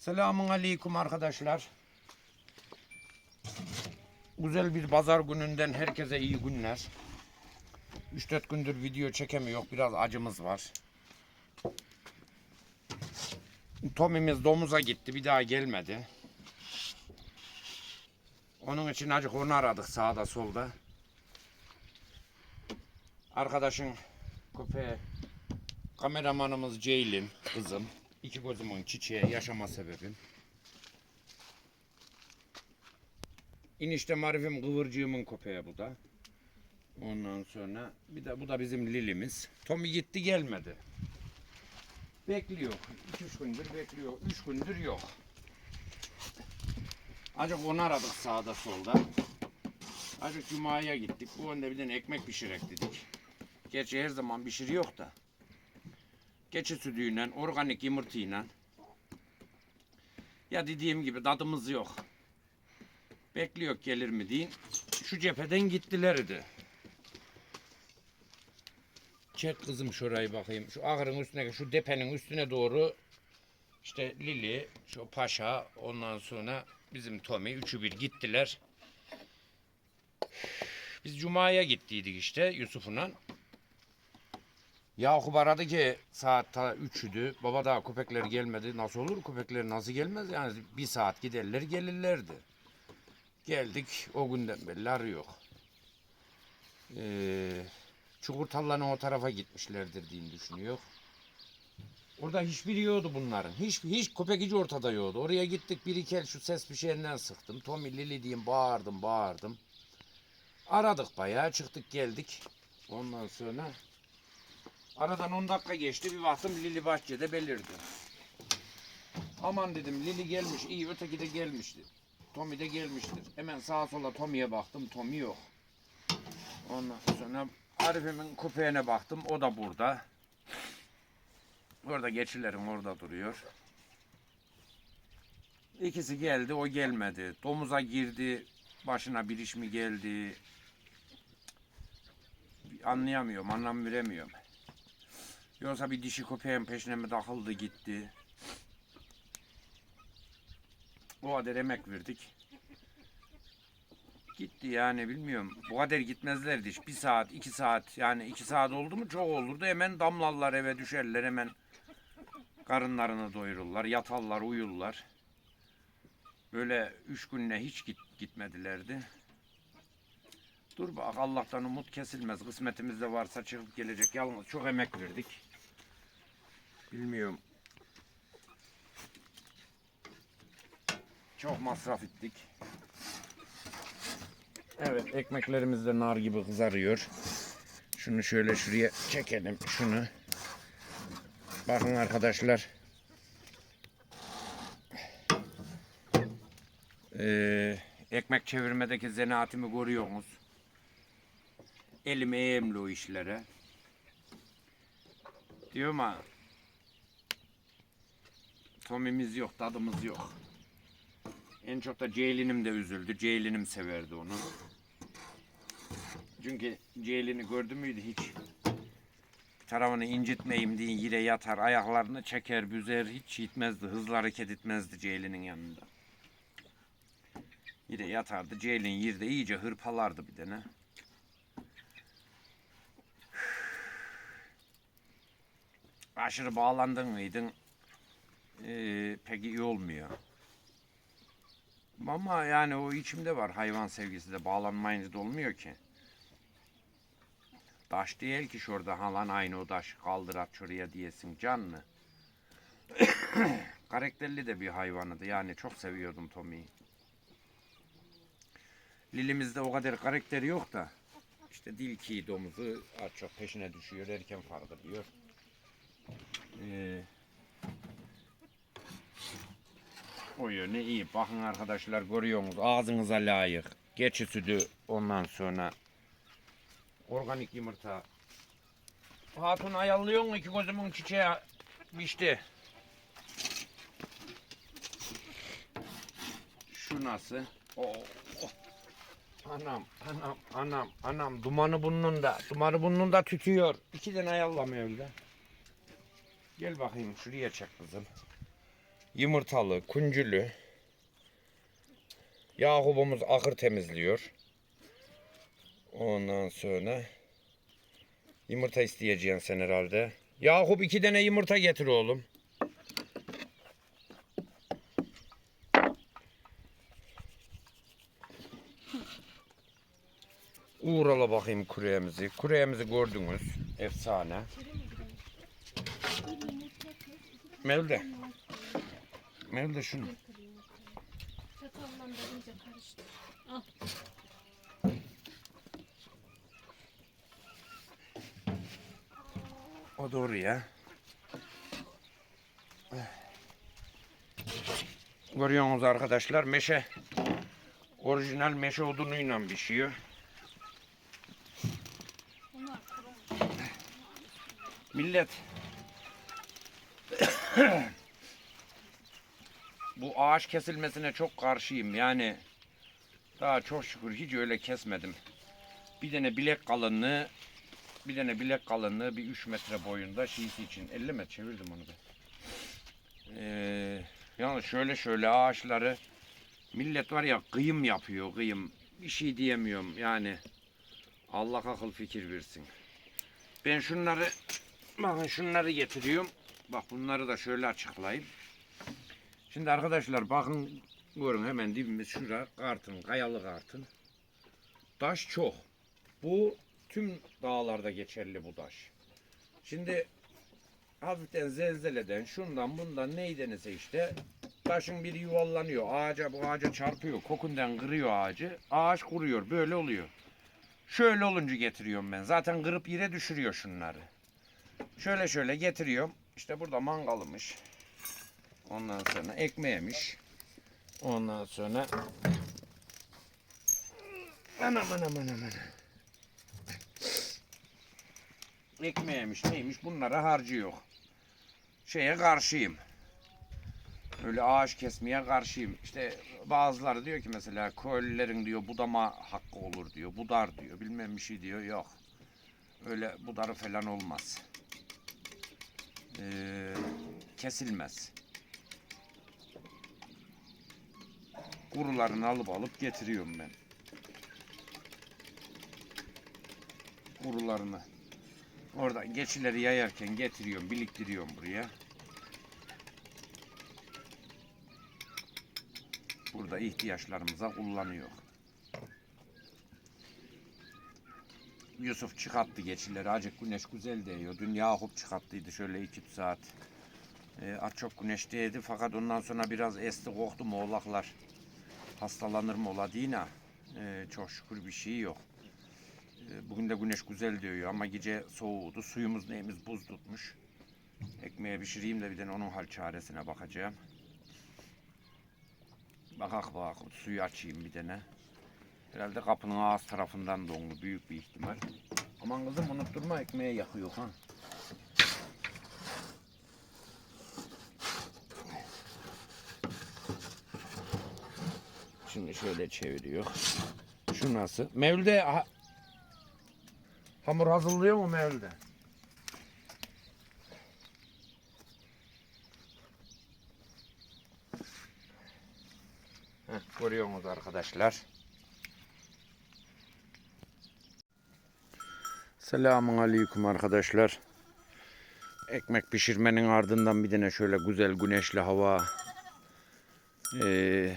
Selamun aleyküm arkadaşlar. Güzel bir pazar gününden herkese iyi günler. 3-4 gündür video çekemiyor. Biraz acımız var. Tomimiz domuza gitti. Bir daha gelmedi. Onun için acık onu aradık sağda solda. Arkadaşın köpeği kameramanımız Ceylin kızım. İki gözümün çiçeği yaşama sebebim. İnişte marifim kıvırcığımın köpeği bu da. Ondan sonra bir de bu da bizim Lilimiz. Tommy gitti gelmedi. Bekliyor. 2-3 gündür bekliyor. 3 gündür yok. Acık onu aradık sağda solda. Acık Cuma'ya gittik. Bu önde bir tane ekmek pişirek dedik. Gerçi her zaman pişiriyor da. Keçi sütüyle, organik yumurtayla. Ya dediğim gibi tadımız yok. Bekliyor gelir mi deyin. Şu cepheden gittilerdi. Çek kızım şurayı bakayım. Şu ahırın üstüne, şu depenin üstüne doğru işte Lili, şu Paşa, ondan sonra bizim Tommy üçü bir gittiler. Biz Cuma'ya gittiydik işte Yusuf'una. Yakup aradı ki saat ta 3'üdü. Baba daha köpekler gelmedi. Nasıl olur köpekler nasıl gelmez? Yani bir saat giderler gelirlerdi. Geldik o günden beri arıyor. Ee, Çukurtalların o tarafa gitmişlerdir diye düşünüyor. Orada hiçbiri yoktu bunların. Hiç, hiç köpek hiç ortada yoktu. Oraya gittik bir iki el şu ses bir şeyinden sıktım. Tommy Lili diyeyim bağırdım bağırdım. Aradık bayağı çıktık geldik. Ondan sonra Aradan 10 dakika geçti bir baktım Lili bahçede belirdi. Aman dedim Lili gelmiş iyi öteki de gelmişti. Tommy de gelmiştir. Hemen sağa sola Tommy'ye baktım Tommy yok. Ondan sonra Arif'imin köpeğine baktım o da burada. Orada geçilerim orada duruyor. İkisi geldi o gelmedi. Domuza girdi başına bir iş mi geldi anlayamıyorum anlam veremiyorum. Yoksa bir dişi köpeğin peşine mi takıldı gitti. O kadar emek verdik. Gitti yani bilmiyorum. Bu kadar gitmezlerdi. Bir saat, iki saat yani iki saat oldu mu çok olurdu. Hemen damlarlar eve düşerler hemen. Karınlarını doyururlar, yatarlar, uyurlar. Böyle üç günle hiç git, gitmedilerdi. Dur bak Allah'tan umut kesilmez. Kısmetimizde varsa çıkıp gelecek. Yalnız çok emek verdik. Bilmiyorum. Çok masraf ettik. Evet ekmeklerimiz de nar gibi kızarıyor. Şunu şöyle şuraya çekelim şunu. Bakın arkadaşlar. Ee, ekmek çevirmedeki zanaatimi görüyorsunuz. Elim eğimli o işlere. Diyor ama Tommy'miz yok, tadımız yok. En çok da Ceylin'im de üzüldü. Ceylin'im severdi onu. Çünkü Ceylin'i gördü müydü hiç tarafını incitmeyeyim diye yere yatar, ayaklarını çeker, büzer, hiç gitmezdi. Hızlı hareket etmezdi Ceylin'in yanında. Yere yatardı. Ceylin yerde iyice hırpalardı bir de ne. aşırı bağlandın mıydın eee, pek iyi olmuyor. Ama yani o içimde var hayvan sevgisi de bağlanmayınca da olmuyor ki. Taş değil ki şurada halan aynı o taş kaldır at şuraya diyesin canlı. Karakterli de bir hayvanıydı yani çok seviyordum Tommy'yi. Lilimizde o kadar karakteri yok da işte dilki domuzu az çok peşine düşüyor erken fark ediyor. Ee, o yönü iyi. Bakın arkadaşlar görüyorsunuz ağzınıza layık. Geçi sütü ondan sonra organik yumurta. Hatun ayarlıyor mu iki gözümün çiçeği pişti. Şu nasıl? Oo. Anam, anam, anam, anam. Dumanı burnunda. Dumanı burnunda tütüyor. İki tane ayarlamıyor öyle. Gel bakayım şuraya çek kızım. Yumurtalı, kuncülü. Yakup'umuz ahır temizliyor. Ondan sonra yumurta isteyeceksin sen herhalde. Yakup iki tane yumurta getir oğlum. Uğrala bakayım kureyemizi. Kureyemizi gördünüz. Efsane. Mevde. Mevde şunu. O doğru ya. Görüyorsunuz arkadaşlar meşe orijinal meşe odunuyla pişiyor. Millet bu ağaç kesilmesine çok karşıyım. Yani daha çok şükür hiç öyle kesmedim. Bir tane bilek kalınlığı bir tane bilek kalınlığı bir 3 metre boyunda şiisi için 50 metre çevirdim onu da. Ee, yani şöyle şöyle ağaçları millet var ya kıyım yapıyor kıyım. Bir şey diyemiyorum yani. Allah akıl fikir versin. Ben şunları bakın şunları getiriyorum. Bak bunları da şöyle açıklayayım. Şimdi arkadaşlar bakın görün hemen dibimiz şura kartın kayalı kartın. Taş çok. Bu tüm dağlarda geçerli bu taş. Şimdi hafiften zelzeleden şundan bundan neydense işte taşın biri yuvarlanıyor. Ağaca bu ağaca çarpıyor. Kokundan kırıyor ağacı. Ağaç kuruyor. Böyle oluyor. Şöyle olunca getiriyorum ben. Zaten kırıp yere düşürüyor şunları. Şöyle şöyle getiriyorum. İşte burada mangalımış. Ondan sonra ekmeğiymiş. Ondan sonra anam anam anam anam. Ekmeğiymiş neymiş bunlara harcıyor. Şeye karşıyım. Öyle ağaç kesmeye karşıyım. İşte bazıları diyor ki mesela köylülerin diyor budama hakkı olur diyor. Budar diyor. Bilmem bir şey diyor. Yok. Öyle budarı falan olmaz. Ee, kesilmez. Kurularını alıp alıp getiriyorum ben. Kurularını. Orada geçileri yayarken getiriyorum, biriktiriyorum buraya. Burada ihtiyaçlarımıza kullanıyor. Yusuf çıkarttı geçileri. Acık güneş güzel değiyor. Dün Yakup çıkarttıydı şöyle iki saat. Az çok güneş değdi fakat ondan sonra biraz esti korktu mu oğlaklar. Hastalanır mı ola değil ha. Ee, çok şükür bir şey yok. Ee, bugün de güneş güzel diyor ama gece soğuğdu. Suyumuz neyimiz buz tutmuş. Ekmeğe pişireyim de bir de onun hal çaresine bakacağım. Bakak bakak suyu açayım bir tane. Herhalde kapının ağız tarafından donlu büyük bir ihtimal. Aman kızım unutturma ekmeğe yakıyor ha. Şimdi şöyle çeviriyor. Şu nasıl? Mevlüde ha- hamur hazırlıyor mu Mevlüde? Heh, görüyorsunuz arkadaşlar. Selamun aleyküm arkadaşlar. Ekmek pişirmenin ardından bir tane şöyle güzel güneşli hava. Ee,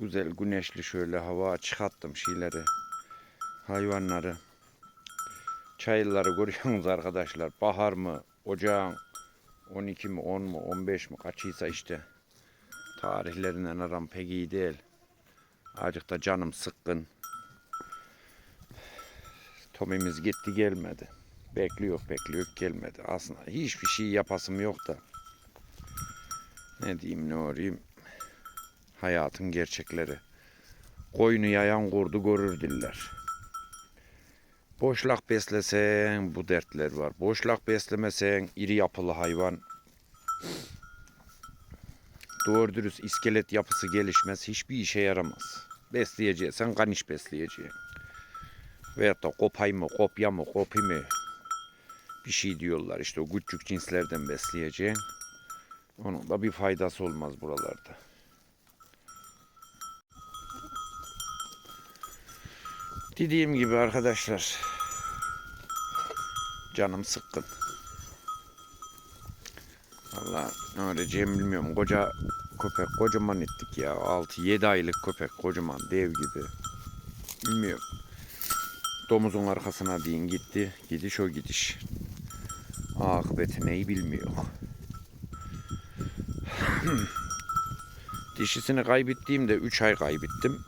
güzel güneşli şöyle hava çıkarttım şeyleri. Hayvanları. Çayırları görüyorsunuz arkadaşlar. Bahar mı? Ocağın 12 mi 10 mu 15 mi kaçıysa işte. Tarihlerinden aram pek iyi değil. Azıcık da canım sıkkın. Tomimiz gitti gelmedi. Bekliyor bekliyor gelmedi. Aslında hiçbir şey yapasım yok da. Ne diyeyim ne orayım. Hayatın gerçekleri. Koyunu yayan kurdu görür diller. Boşlak beslesen bu dertler var. Boşlak beslemesen iri yapılı hayvan doğru dürüst iskelet yapısı gelişmez. Hiçbir işe yaramaz. Besleyeceksen kaniş besleyeceksin. Veyahut da kopay mı, kopya mı, kopi mi bir şey diyorlar. İşte o küçük cinslerden besleyeceksin. Onun da bir faydası olmaz buralarda. Dediğim gibi arkadaşlar canım sıkkın. Valla ne öğreneceğimi bilmiyorum. Koca köpek kocaman ettik ya. 6-7 aylık köpek kocaman dev gibi. Bilmiyorum. Domuzun arkasına deyin gitti. Gidiş o gidiş. Akıbeti neyi bilmiyor. Dişisini kaybettiğimde 3 ay kaybettim.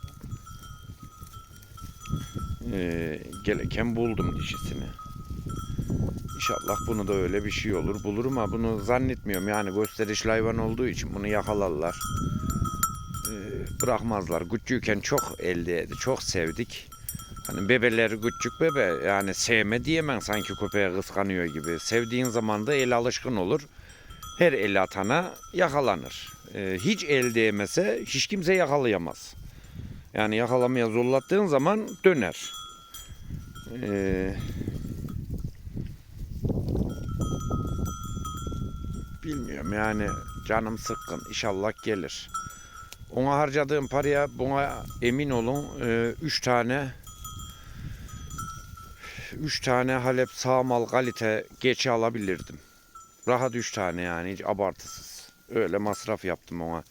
Ee, gelirken buldum dişisini. İnşallah bunu da öyle bir şey olur. Bulurum ama bunu zannetmiyorum. Yani gösterişli hayvan olduğu için bunu yakalarlar. Ee, bırakmazlar. Küçükken çok elde etti. Çok sevdik. Hani bebeleri küçük bebe yani sevme diyemem sanki köpeğe kıskanıyor gibi. Sevdiğin zaman da el alışkın olur. Her el atana yakalanır. Ee, hiç el değmese hiç kimse yakalayamaz. Yani yakalamaya zorlattığın zaman döner. Ee, bilmiyorum yani canım sıkkın. İnşallah gelir. Ona harcadığım paraya buna emin olun 3 tane 3 tane Halep sağmal kalite geçi alabilirdim. Rahat 3 tane yani hiç abartısız. Öyle masraf yaptım ona.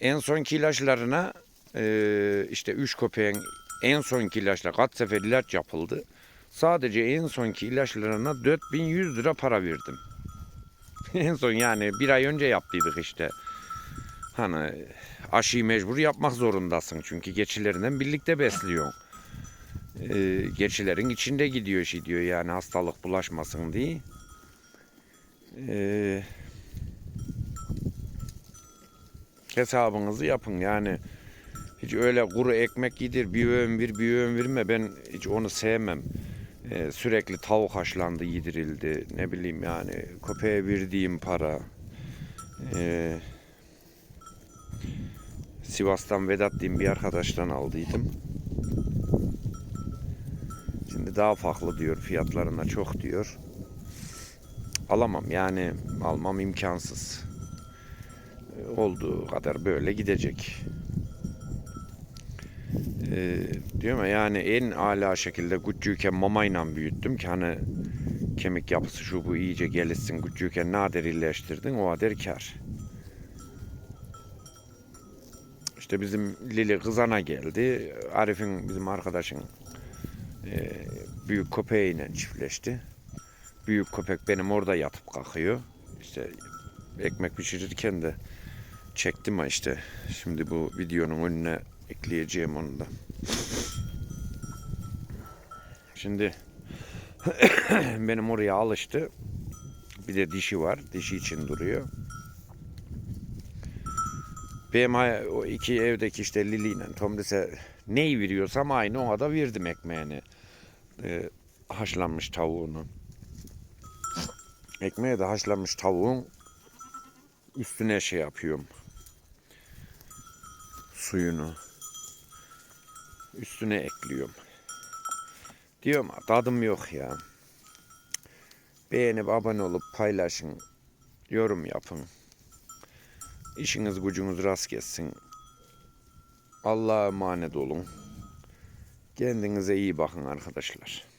En sonki ilaçlarına eee, işte 3 köpeğin en sonki ilaçla kaç sefer ilaç yapıldı. Sadece en sonki ilaçlarına 4100 lira para verdim. en son yani bir ay önce yaptıydık işte. Hani aşıyı mecbur yapmak zorundasın çünkü geçilerinden birlikte besliyorsun e, geçilerin içinde gidiyor şey diyor yani hastalık bulaşmasın diye. E, hesabınızı yapın yani hiç öyle kuru ekmek yedir bir öğün bir bir öğün verme ben hiç onu sevmem. E, sürekli tavuk haşlandı yedirildi ne bileyim yani köpeğe verdiğim para. E, Sivas'tan Vedat diyeyim bir arkadaştan aldıydım. Şimdi daha farklı diyor fiyatlarına çok diyor. Alamam yani almam imkansız. Ee, Olduğu kadar böyle gidecek. Ee, diyorum ya yani en ala şekilde küçükken mamayla büyüttüm ki hani kemik yapısı şu bu iyice gelişsin. Küçükken nadir iyileştirdin o ader kar. İşte bizim Lili kızana geldi. Arif'in bizim arkadaşın e, büyük köpeğiyle çiftleşti. Büyük köpek benim orada yatıp kalkıyor. İşte ekmek pişirirken de çektim ha işte. Şimdi bu videonun önüne ekleyeceğim onu da. Şimdi benim oraya alıştı. Bir de dişi var. Dişi için duruyor. Benim o iki evdeki işte Lili ile Tomris'e neyi veriyorsam aynı ona da verdim ekmeğini. Ee, haşlanmış tavuğunu. Ekmeğe de haşlanmış tavuğun üstüne şey yapıyorum. Suyunu. Üstüne ekliyorum. Diyorum tadım yok ya. Beğenip abone olup paylaşın. Yorum yapın. İşiniz gücünüz rast gelsin. Allah'a emanet olun. Kendinize iyi bakın arkadaşlar.